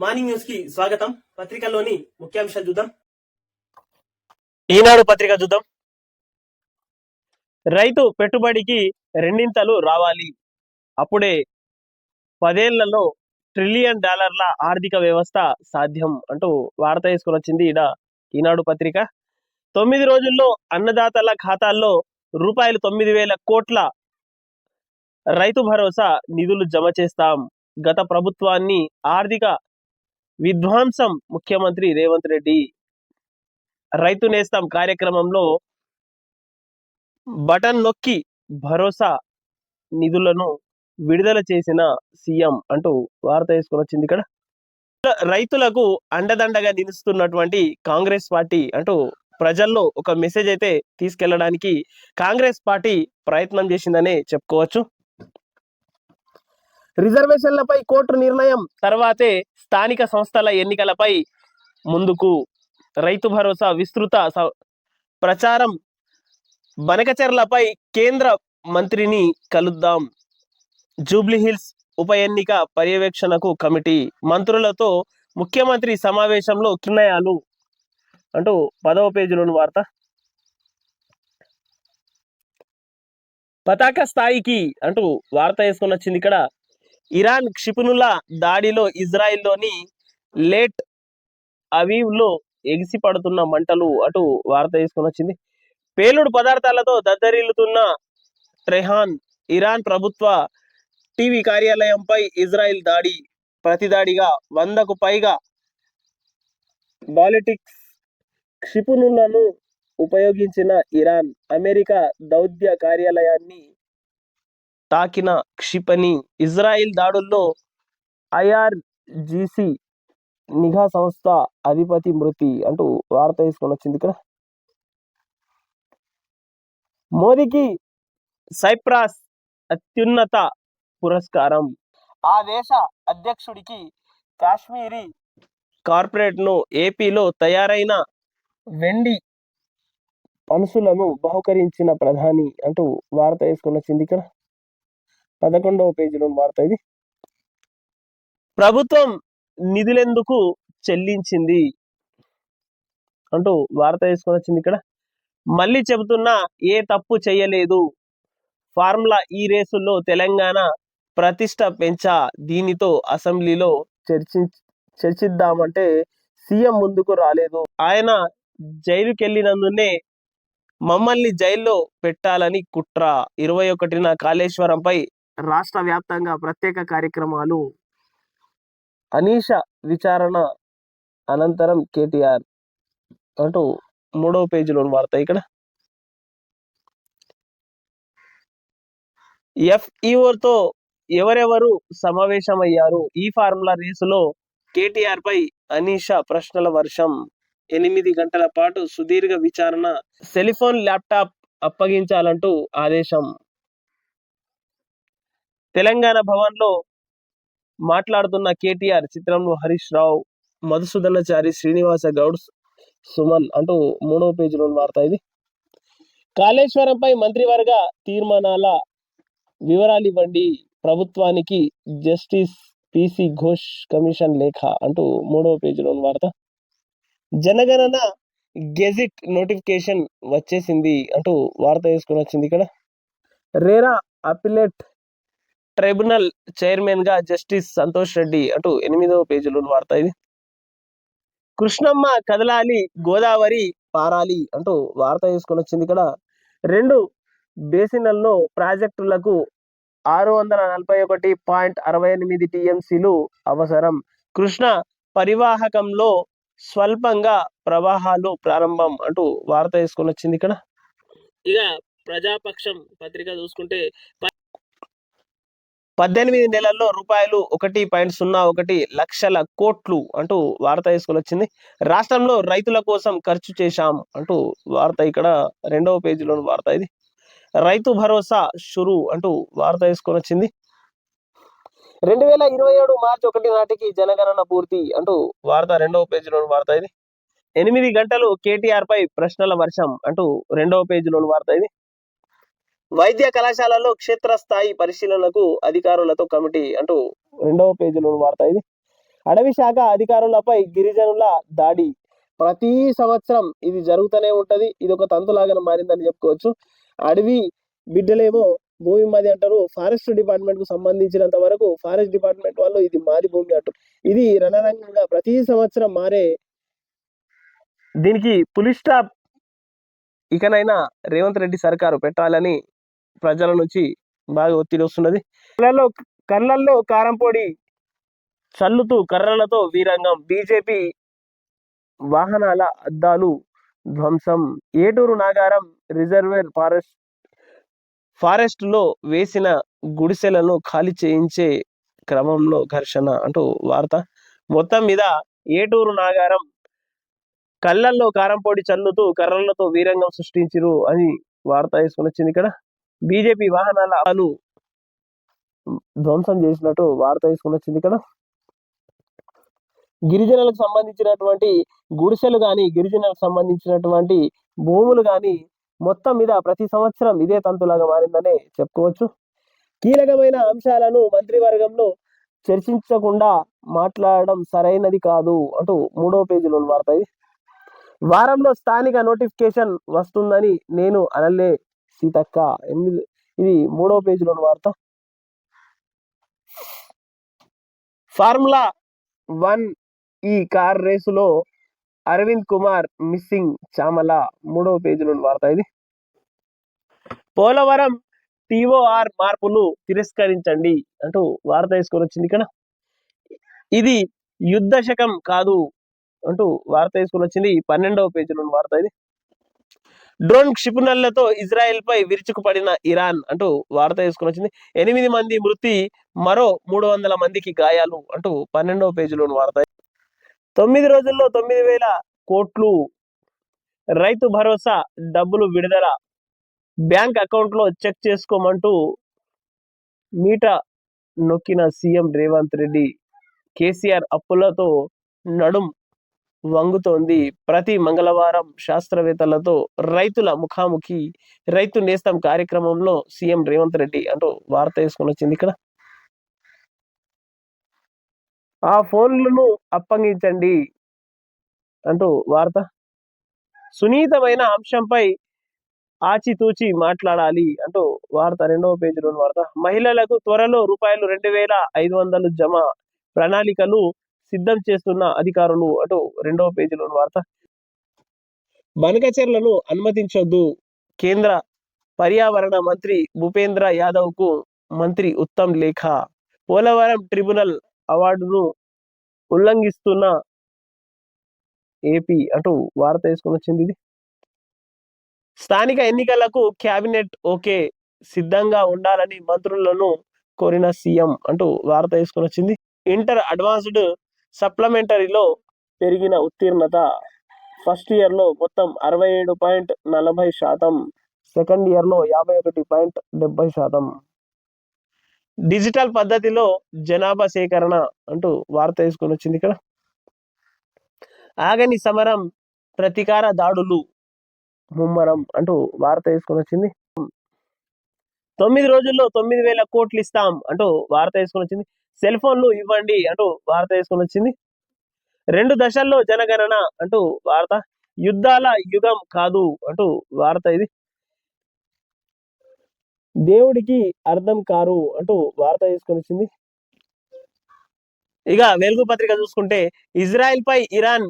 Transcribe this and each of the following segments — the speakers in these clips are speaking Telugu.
మార్నింగ్ న్యూస్కి స్వాగతం. పత్రికల్లోని ముఖ్యాంశాలు చూద్దాం. ఈనాడు పత్రిక చూద్దాం. రైతు పెట్టుబడికి రెండింతలు రావాలి. అప్పుడే పదేళ్ళలో ట్రిలియన్ డాలర్ల ఆర్థిక వ్యవస్థ సాధ్యం అంటూ వార్త వేసుకుని వచ్చింది ఈడ ఈనాడు పత్రిక. తొమ్మిది రోజుల్లో అన్నదాతల ఖాతాల్లో రూపాయలు తొమ్మిది వేల కోట్ల రైతు భరోసా నిధులు జమ చేస్తాం. గత ప్రభుత్వాన్ని ఆర్థిక విధ్వంసం ముఖ్యమంత్రి రేవంత్ రెడ్డి రైతు నేస్తం కార్యక్రమంలో బటన్ నొక్కి భరోసా నిధులను విడుదల చేసిన సీఎం అంటూ వార్త వేసుకొని వచ్చింది ఇక్కడ. రైతులకు అండదండగా నిలుస్తున్నటువంటి కాంగ్రెస్ పార్టీ అంటూ ప్రజల్లో ఒక మెసేజ్ అయితే తీసుకెళ్ళడానికి కాంగ్రెస్ పార్టీ ప్రయత్నం చేసిందనే చెప్పుకోవచ్చు. రిజర్వేషన్లపై కోర్టు నిర్ణయం. తర్వాతే స్థానిక సంస్థల ఎన్నికలపై ముందుకు రైతు భరోసా విస్తృత ప్రచారం. బనకచర్లపై కేంద్ర మంత్రిని కలుద్దాం. జూబ్లీహిల్స్ ఉప ఎన్నిక పర్యవేక్షణకు కమిటీ మంత్రులతో ముఖ్యమంత్రి సమావేశంలో నిర్ణయాలు అంటూ పదవ పేజీలోని వార్త. పతాక స్థాయికి అంటూ వార్త వేసుకొని వచ్చింది ఇక్కడ ఇరాన్ క్షిపణుల దాడిలో ఇజ్రాయిల్లోని లేట్ అవీవ్లో ఎగిసి పడుతున్న మంటలు అటు వార్త తీసుకుని వచ్చింది. పేలుడు పదార్థాలతో దద్దరిల్లుతున్న ట్రెహాన్ ఇరాన్ ప్రభుత్వ టీవీ కార్యాలయంపై ఇజ్రాయిల్ దాడి ప్రతిదాడిగా వందకు పైగా బాలిటిక్స్ క్షిపణులను ఉపయోగించిన ఇరాన్ అమెరికా దౌత్య కార్యాలయాన్ని తాకిన క్షిపణి ఇజ్రాయిల్ దాడుల్లో ఐఆర్జీసీ నిఘా సంస్థ అధిపతి మృతి అంటూ వార్త తీసుకొని వచ్చింది ఇక్కడ. మోదీకి సైప్రాస్ అత్యున్నత పురస్కారం. ఆ దేశ అధ్యక్షుడికి కాశ్మీరీ కార్పొరేట్ను ఏపీలో తయారైన వెండి పనుసులను బహుకరించిన ప్రధాని అంటూ వార్త వేసుకొని వచ్చింది ఇక్కడ. పదకొండవ పేజీలో వార్త ఇది. ప్రభుత్వం నిధులెందుకు చెల్లించింది? అంటూ వార్త వేసుకొని వచ్చింది ఇక్కడ. మళ్ళీ చెబుతున్నా ఏ తప్పు చేయలేదు. ఫార్ములా ఈ రేసుల్లో తెలంగాణ ప్రతిష్ట పెంచా దీనితో అసెంబ్లీలో చర్చి చర్చిద్దామంటే సీఎం ముందుకు రాలేదు. ఆయన జైలుకెళ్ళినందునే మమ్మల్ని జైల్లో పెట్టాలని కుట్ర. ఇరవై ఒకటిన కాళేశ్వరంపై రాష్ట్ర వ్యాప్తంగా ప్రత్యేక కార్యక్రమాలు. అనీష విచారణ అనంతరం కేటీఆర్ అంటూ మూడవ పేజీలో వార్త ఇక్కడ. ఎఫ్ఈఓతో ఎవరెవరు సమావేశమయ్యారు? ఈ ఫార్ములా రేసులో కేటీఆర్ పై అనీష ప్రశ్నల వర్షం. ఎనిమిది గంటల పాటు సుదీర్ఘ విచారణ. సెలిఫోన్ ల్యాప్టాప్ అప్పగించాలంటూ ఆదేశం. తెలంగాణ భవన్లో మాట్లాడుతున్న కేటీఆర్ చిత్రంలో హరీష్ రావు మధుసూదనాచారి శ్రీనివాస గౌడ్ సుమన్ అంటూ మూడవ పేజీలో వార్త ఇది. కాళేశ్వరంపై మంత్రివర్గ తీర్మానాల వివరాలు ఇవ్వండి. ప్రభుత్వానికి జస్టిస్ పిసి ఘోష్ కమిషన్ లేఖ అంటూ మూడవ పేజీలో వార్త. జనగణన గెజిట్ నోటిఫికేషన్ వచ్చేసింది అంటూ వార్త వేసుకొని వచ్చింది ఇక్కడ. రేరా అపిలేట్ ట్రైబ్యునల్ చైర్మన్గా జస్టిస్ సంతోష్ రెడ్డి అటు ఎనిమిదవ పేజీలో వార్త ఇది. కృష్ణమ్మ కదలాలి గోదావరి పారాలి అంటూ వార్త తీసుకొని వచ్చింది ఇక్కడ. రెండు బేసిన్లలో ప్రాజెక్టులకు ఆరు వందల నలభై ఒకటి పాయింట్ అరవై ఎనిమిది టిఎంసీలు అవసరం. కృష్ణ పరివాహకంలో స్వల్పంగా ప్రవాహాలు ప్రారంభం అంటూ వార్త వేసుకొని వచ్చింది ఇక్కడ. ఇక ప్రజాపక్షం పత్రిక చూసుకుంటే పద్దెనిమిది నెలల్లో రూపాయలు ఒకటి పాయింట్ సున్నా ఒకటి లక్షల కోట్లు అంటూ వార్త వేసుకొని వచ్చింది. రాష్ట్రంలో రైతుల కోసం ఖర్చు చేశాం అంటూ వార్త ఇక్కడ రెండవ పేజీలో వార్త ఇది. రైతు భరోసా షురు అంటూ వార్త తీసుకొని వచ్చింది. రెండు వేల ఇరవై ఏడు మార్చి ఒకటి నాటికి జనగణన పూర్తి అంటూ వార్త రెండవ పేజీలో వార్త ఇది. ఎనిమిది గంటలు కేటీఆర్ పై ప్రశ్నల వర్షం అంటూ రెండవ పేజీలోని వార్త ఇది. వైద్య కళాశాలలో క్షేత్రస్థాయి పరిశీలనకు అధికారులతో కమిటీ అంటూ రెండవ పేజీలో వార్త ఇది. అడవి శాఖ అధికారులపై గిరిజనుల దాడి. ప్రతి సంవత్సరం ఇది జరుగుతూనే ఉంటది. ఇది ఒక తంతులాగా మారిందని చెప్పుకోవచ్చు. అడవి బిడ్డలేమో భూమి మాది అంటారు. ఫారెస్ట్ డిపార్ట్మెంట్కు సంబంధించినంత వరకు ఫారెస్ట్ డిపార్ట్మెంట్ వాళ్ళు ఇది మాది భూమి అంటారు. ఇది రణరంగంగా ప్రతి సంవత్సరం మారే దీనికి పులి స్టాప్ ఇకనైనా రేవంత్ రెడ్డి సర్కారు పెట్టాలని ప్రజల నుంచి బాగా ఒత్తిడి వస్తున్నది. కళ్ళల్లో కళ్ళల్లో కారంపొడి చల్లుతూ కర్రలతో వీరంగం. బీజేపీ వాహనాల అద్దాలు ధ్వంసం. ఏటూరు నాగారం రిజర్వేర్ ఫారెస్ట్ ఫారెస్ట్లో వేసిన గుడిసెలను ఖాళీ చేయించే క్రమంలో ఘర్షణ అంటూ వార్త. మొత్తం మీద ఏటూరు నాగారం కళ్ళల్లో కారం పొడి చల్లుతూ కర్రలతో వీరంగం సృష్టించిరు అని వార్త వేసుకొని వచ్చింది ఇక్కడ. బీజేపీ వాహనాల అద్దాలు ధ్వంసం చేసినట్టు వార్త తీసుకుని వచ్చింది కదా. గిరిజనులకు సంబంధించినటువంటి గుడిసెలు కానీ గిరిజనులకు సంబంధించినటువంటి భూములు కానీ మొత్తం మీద ప్రతి సంవత్సరం ఇదే తంతులాగా మారిందనే చెప్పుకోవచ్చు. కీలకమైన అంశాలను మంత్రివర్గంలో చర్చించకుండా మాట్లాడడం సరైనది కాదు అంటూ మూడో పేజీలో వార్త ఇది. వారంలో స్థానిక నోటిఫికేషన్ వస్తుందని నేను అనలే సీతక్క ఎనిమిది ఇది మూడవ పేజీలో వార్త. ఫార్ములా వన్ ఈ కార్ రేసులో అరవింద్ కుమార్ మిస్సింగ్ చామల మూడవ పేజీలోని వార్త ఇది. పోలవరం టీఓఆర్ మార్పులు తిరస్కరించండి అంటూ వార్త వేసుకొని వచ్చింది ఇక్కడ. ఇది యుద్ధ శకం కాదు అంటూ వార్త వేసుకొని వచ్చింది పన్నెండవ పేజీలోని వార్త ఇది. డ్రోన్ క్షిపణులతో ఇజ్రాయెల్ పై విరుచుకుపడిన ఇరాన్ అంటూ వార్త వేసుకొని వచ్చింది. ఎనిమిది మంది మృతి మరో మూడు వందల మందికి గాయాలు అంటూ పన్నెండవ పేజీలోని వార్త. తొమ్మిది రోజుల్లో తొమ్మిది వేల కోట్లు రైతు భరోసా డబ్బులు విడుదల. బ్యాంక్ అకౌంట్లో చెక్ చేసుకోమంటూ మీట నొక్కిన సీఎం రేవంత్ రెడ్డి కేసీఆర్ అప్పులతో నడుం వంగుతోంది. ప్రతి మంగళవారం శాస్త్రవేత్తలతో రైతుల ముఖాముఖి రైతు నేస్తం కార్యక్రమంలో సీఎం రేవంత్ రెడ్డి అంటూ వార్త వేసుకొని వచ్చింది ఇక్కడ. ఆ ఫోన్లను అప్పగించండి అంటూ వార్త. సునీతమైన అంశంపై ఆచితూచి మాట్లాడాలి అంటూ వార్త రెండవ పేజీలోని వార్త. మహిళలకు త్వరలో రూపాయలు రెండు వేల ఐదు వందలు జమ ప్రణాళికలు సిద్ధం చేస్తున్న అధికారులు అటు రెండవ పేజీలోని వార్త. బనకచెర్లను అనుమతించొద్దు. కేంద్ర పర్యావరణ మంత్రి భూపేంద్ర యాదవ్కు మంత్రి ఉత్తమ్ లేఖ. పోలవరం ట్రిబ్యునల్ అవార్డును ఉల్లంఘిస్తున్న ఏపీ అటు వార్త వేసుకొని వచ్చింది ఇది. స్థానిక ఎన్నికలకు క్యాబినెట్ ఓకే సిద్ధంగా ఉండాలని మంత్రులను కోరిన సీఎం అంటూ వార్త వేసుకొని వచ్చింది. ఇంటర్ అడ్వాన్స్డ్ సప్లిమెంటరీలో పెరిగిన ఉత్తీర్ణత ఫస్ట్ ఇయర్లో మొత్తం అరవై ఏడు పాయింట్ నలభై శాతం సెకండ్ ఇయర్లో యాభై ఒకటి పాయింట్ డెబ్బై శాతం. డిజిటల్ పద్ధతిలో జనాభా సేకరణ అంటూ వార్త వేసుకొని వచ్చింది ఇక్కడ. ఆగని సమరం ప్రతీకార దాడులు ముమ్మరం అంటూ వార్త వేసుకొని వచ్చింది. తొమ్మిది రోజుల్లో తొమ్మిది వేల కోట్లు ఇస్తాం అంటూ వార్త వేసుకొని వచ్చింది. సెల్ ఫోన్లు ఇవ్వండి అంటూ వార్త వేసుకొని వచ్చింది. రెండు దశల్లో జనగణన అంటూ వార్త. యుద్ధాల యుగం కాదు అంటూ వార్త ఇది. దేవుడికి అర్థం కారు అంటూ వార్త తీసుకొని వచ్చింది. ఇక వెలుగు పత్రిక చూసుకుంటే ఇజ్రాయెల్ పై ఇరాన్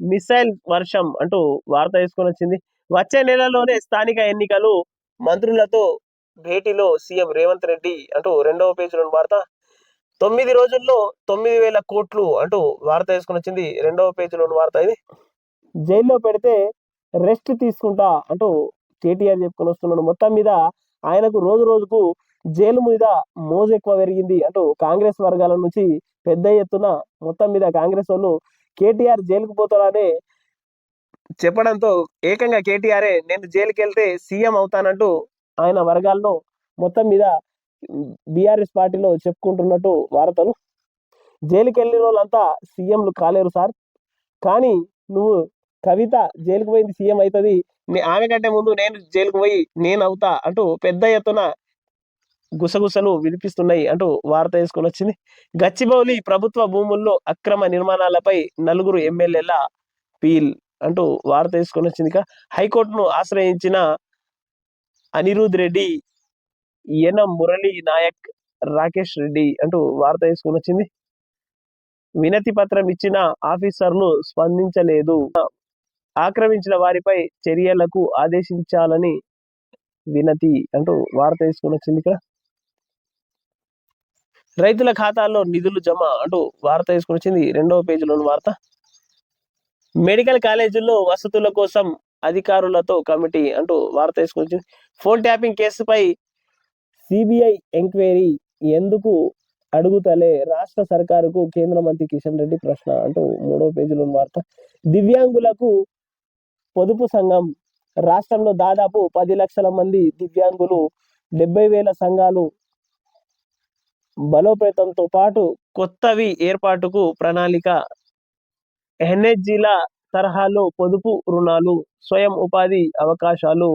మిసైల్ వర్షం అంటూ వార్త తీసుకొని వచ్చింది. వచ్చే నెలలోనే స్థానిక ఎన్నికలు మంత్రులతో భేటీలో సీఎం రేవంత్ రెడ్డి అంటూ రెండవ పేజీలోని వార్త. తొమ్మిది రోజుల్లో తొమ్మిది వేల కోట్లు అంటూ వార్త వేసుకొని వచ్చింది రెండవ పేజీలోని వార్త ఇది. జైల్లో పెడితే రెస్ట్ తీసుకుంటా అంటూ కేటీఆర్ చెప్పుకొని వస్తున్నాడు. మొత్తం మీద ఆయనకు రోజు రోజుకు జైలు మీద మోజు ఎక్కువ పెరిగింది అంటూ కాంగ్రెస్ వర్గాల నుంచి పెద్ద ఎత్తున మొత్తం మీద కాంగ్రెస్ వాళ్ళు కేటీఆర్ జైలుకు పోతారనే చెప్పడంతో ఏకంగా కేటీఆరే నేను జైలుకి వెళ్తే సీఎం అవుతానంటూ ఆయన వర్గాల్లో మొత్తం మీద బీఆర్ఎస్ పార్టీలో చెప్పుకుంటున్నట్టు వార్తలు. జైలుకి వెళ్ళిన వాళ్ళంతా సీఎంలు కాలేరు సార్. కానీ నువ్వు కవిత జైలుకు పోయింది సీఎం అవుతుంది నే- ఆమె కంటే ముందు నేను జైలుకు పోయి నేను అవుతా అంటూ పెద్ద ఎత్తున గుసగుసలు వినిపిస్తున్నాయి అంటూ వార్త వేసుకొని వచ్చింది. గచ్చిబౌలి ప్రభుత్వ భూముల్లో అక్రమ నిర్మాణాలపై నలుగురు ఎమ్మెల్యేల పీల్ అంటూ వార్త వేసుకొని వచ్చింది ఇక. హైకోర్టును ఆశ్రయించిన అనిరుద్ రెడ్డి ఎన మురళీ నాయక్ రాకేష్ రెడ్డి అంటూ వార్త వేసుకుని వచ్చింది. వినతి పత్రం ఇచ్చిన ఆఫీసర్లు స్పందించలేదు. ఆక్రమించిన వారిపై చర్యలకు ఆదేశించాలని వినతి అంటూ వార్త వేసుకుని వచ్చింది ఇక్కడ. రైతుల ఖాతాల్లో నిధులు జమ అంటూ వార్త వేసుకుని వచ్చింది. రెండవ పేజీలోని వార్త. మెడికల్ కాలేజీల్లో వసతుల కోసం అధికారులతో కమిటీ అంటూ వార్త తీసుకొచ్చింది ఫోన్ ట్యాపింగ్ కేసుపై సిబిఐ ఎంక్వైరీ ఎందుకు అడుగుతలే? రాష్ట్ర సర్కారుకు కేంద్ర మంత్రి కిషన్ రెడ్డి ప్రశ్న అంటూ మూడో పేజీలో వార్త. దివ్యాంగులకు పొదుపు సంఘం. రాష్ట్రంలో దాదాపు పది లక్షల మంది దివ్యాంగులు డెబ్బై వేల సంఘాలు బలోపేతంతో పాటు కొత్తవి ఏర్పాటుకు ప్రణాళిక. ఎన్హెచ్జిల తరహాలో పొదుపు రుణాలు స్వయం ఉపాధి అవకాశాలు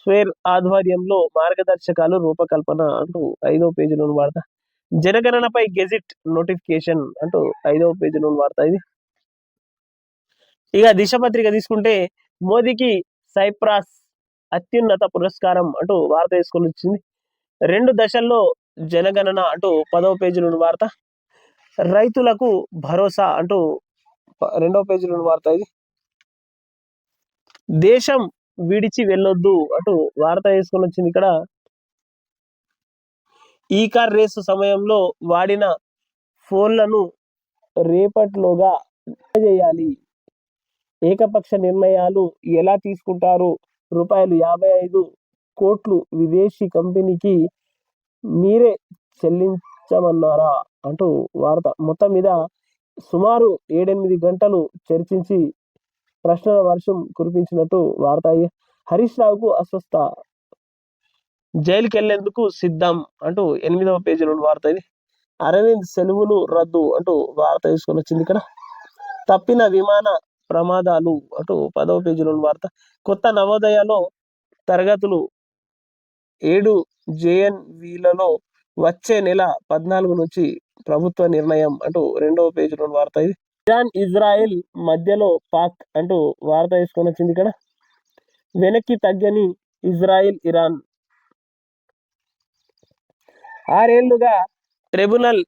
స్వేర్ ఆధ్వర్యంలో మార్గదర్శకాలు రూపకల్పన అంటూ ఐదవ పేజీలోని వార్త. జనగణనపై గెజిట్ నోటిఫికేషన్ అంటూ ఐదవ పేజీలోని వార్త ఇది. ఇక దిశ పత్రిక తీసుకుంటే మోదీకి సైప్రాస్ అత్యున్నత పురస్కారం అంటూ వార్త వేసుకొని వచ్చింది. రెండు దశల్లో జనగణన అంటూ పదవ పేజీలోని వార్త. రైతులకు భరోసా అంటూ రెండవ పేజీలోని వార్త ఇది. దేశం విడిచి వెళ్ళొద్దు అటు వార్త వేసుకొని వచ్చింది ఇక్కడ. ఈ కార్ రేసు సమయంలో వాడిన ఫోన్లను రేపటిలోగా చేయాలి. ఏకపక్ష నిర్ణయాలు ఎలా తీసుకుంటారు? రూపాయలు యాభై ఐదు కోట్లు విదేశీ కంపెనీకి మీరే చెల్లించమన్నారా? అంటూ వార్త మొత్తం మీద సుమారు ఏడెనిమిది గంటలు చర్చించి ప్రశ్నల వర్షం కురిపించినట్టు వార్త హరీష్ రావుకు అస్వస్థ. జైలుకి వెళ్ళేందుకు సిద్ధం అంటూ ఎనిమిదవ పేజీలో వార్త ఇది. అరవింద్ సెలవులు రద్దు అంటూ వార్త తీసుకొని వచ్చింది ఇక్కడ. తప్పిన విమాన ప్రమాదాలు అంటూ పదవ పేజీలో వార్త. కొత్త నవోదయలో తరగతులు ఏడు జేఎన్వీలలో వచ్చే నెల పద్నాలుగు నుంచి ప్రభుత్వ నిర్ణయం అంటూ రెండవ పేజీలో వార్త ఇది. ఇరాన్ ఇజ్రాయెల్ మధ్యలో పాక్ అంటూ వార్త వేసుకొని వచ్చింది ఇక్కడ. వెనక్కి తగ్గని ఇజ్రాయెల్ ఇరాన్. ఆరేళ్ళుగా ట్రిబ్యునల్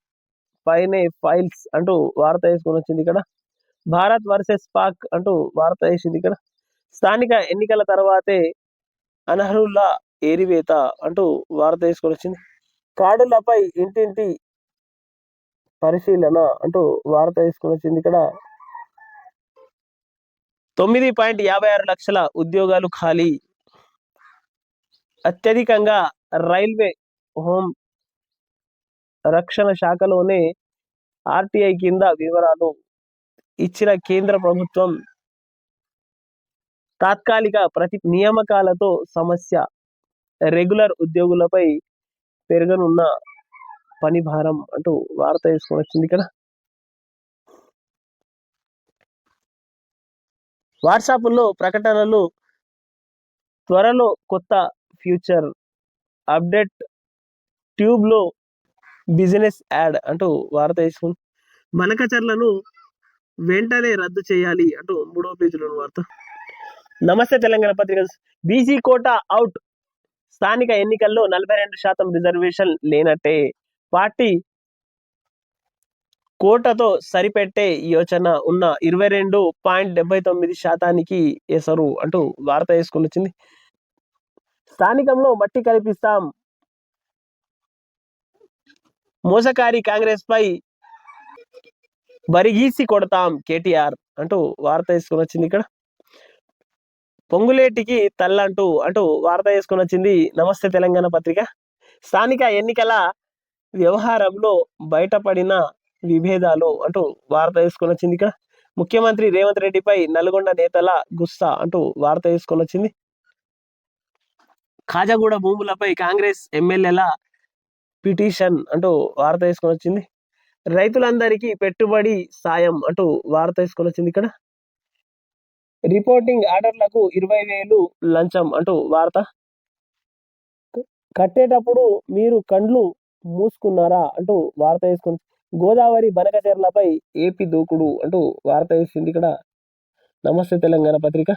పైనే ఫైల్స్ అంటూ వార్త వేసుకొని వచ్చింది ఇక్కడ. భారత్ వర్సెస్ పాక్ అంటూ వార్త వేసింది ఇక్కడ. స్థానిక ఎన్నికల తర్వాతే అనర్హుల ఏరివేత అంటూ వార్త వేసుకొని వచ్చింది. కార్డులపై ఇంటింటి పరిశీలన అంటూ వార్త తీసుకుని వచ్చింది. ఇక్కడ తొమ్మిది పాయింట్ యాభై ఆరు లక్షల ఉద్యోగాలు ఖాళీ. అత్యధికంగా రైల్వే హోం రక్షణ శాఖలోనే ఆర్టీఐ కింద వివరాలు ఇచ్చిన కేంద్ర ప్రభుత్వం తాత్కాలిక ప్రతి నియామకాలతో సమస్య రెగ్యులర్ ఉద్యోగులపై పెరగనున్న పని భారం అంటూ వార్త వేసుకొని వచ్చింది ఇక్కడ వాట్సాప్లో ప్రకటనలు త్వరలో కొత్త ఫ్యూచర్ అప్డేట్ ట్యూబ్లో బిజినెస్ యాడ్ అంటూ వార్త వేసుకుని మనకచర్లను వెంటనే రద్దు చేయాలి అంటూ మూడో పేజీలో వార్త. నమస్తే తెలంగాణ పత్రిక బీసీ కోటా అవుట్. స్థానిక ఎన్నికల్లో నలభై రెండు శాతం రిజర్వేషన్ లేనట్టే పార్టీ కోటతో సరిపెట్టే యోచన ఉన్న ఇరవై రెండు పాయింట్ డెబ్బై తొమ్మిది శాతానికి వేసరు అంటూ వార్త వేసుకుని వచ్చింది. స్థానికంలో మట్టి కల్పిస్తాం. మోసకారి కాంగ్రెస్ పై బరిగీసి కొడతాం కేటీఆర్ అంటూ వార్త వేసుకొని వచ్చింది ఇక్కడ. పొంగులేటికి తల్లంటూ అంటూ వార్త వేసుకొని వచ్చింది నమస్తే తెలంగాణ పత్రిక. స్థానిక ఎన్నికల వ్యవహారంలో బయటపడిన విభేదాలు అంటూ వార్త వేసుకొని వచ్చింది ఇక్కడ. ముఖ్యమంత్రి రేవంత్ రెడ్డిపై నల్గొండ నేతల గుస్సా అంటూ వార్త తీసుకొని వచ్చింది. కాజాగూడ భూములపై కాంగ్రెస్ ఎమ్మెల్యేల పిటిషన్ అంటూ వార్త తీసుకొని వచ్చింది. రైతులందరికీ పెట్టుబడి సాయం అంటూ వార్త తీసుకొని వచ్చింది ఇక్కడ. రిపోర్టింగ్ ఆర్డర్లకు ఇరవై వేలు లంచం అంటూ వార్త. కట్టేటప్పుడు మీరు కండ్లు మూసుకున్నారా అంటూ వార్త వేసుకుని గోదావరి బనకచర్లపై ఏపీ దూకుడు అంటూ వార్త వేసింది ఇక్కడ. నమస్తే తెలంగాణ పత్రిక.